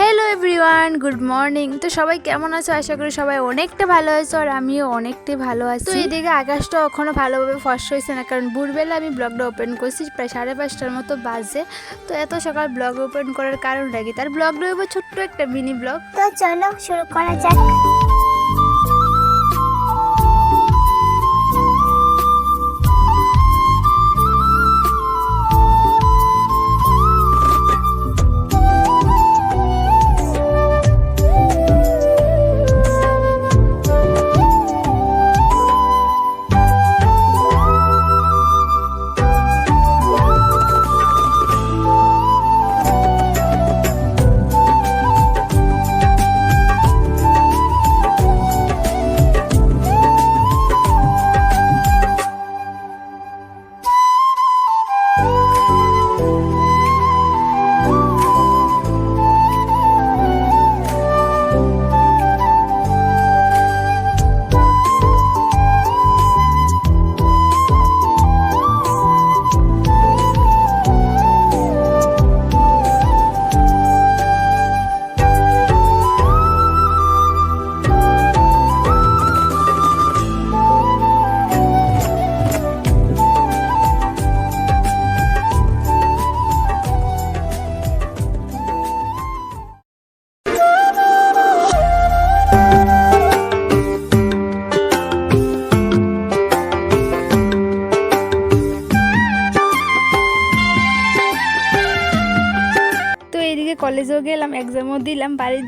Hello everyone good morning তো সবাই কেমন আছো? আশা করি সবাই অনেকটা ভালো আছো আর আমিও অনেকটাই ভালো আছি। তো এদিকে আকাশটা এখনও ভালোভাবে ফস হয়েছে না কারণ ভোরবেলা আমি ব্লগটা ওপেন করছি প্রায় সাড়ে পাঁচটার মতো বাজে। তো এত সকাল ব্লগ ওপেন করার কারণটা কি? তার ব্লগটা হইব ছোট্ট একটা মিনি ব্লগ তো চলো শুরু করা যাক। কলেজেও গেলাম এক্সামও দিলাম বাড়ি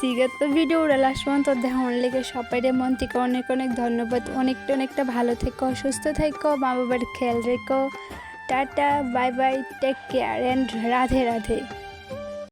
শিখে তো ভিডিওটা লাস্ট পর্যন্ত দেখানোর লেগে সবাই মন থেকে অনেক অনেক ধন্যবাদ। অনেকটা অনেকটা ভালো থেকো, সুস্থ থেকো মা বাবার খেয়াল রেখো। Tata bye bye take care and Radhe Radhe.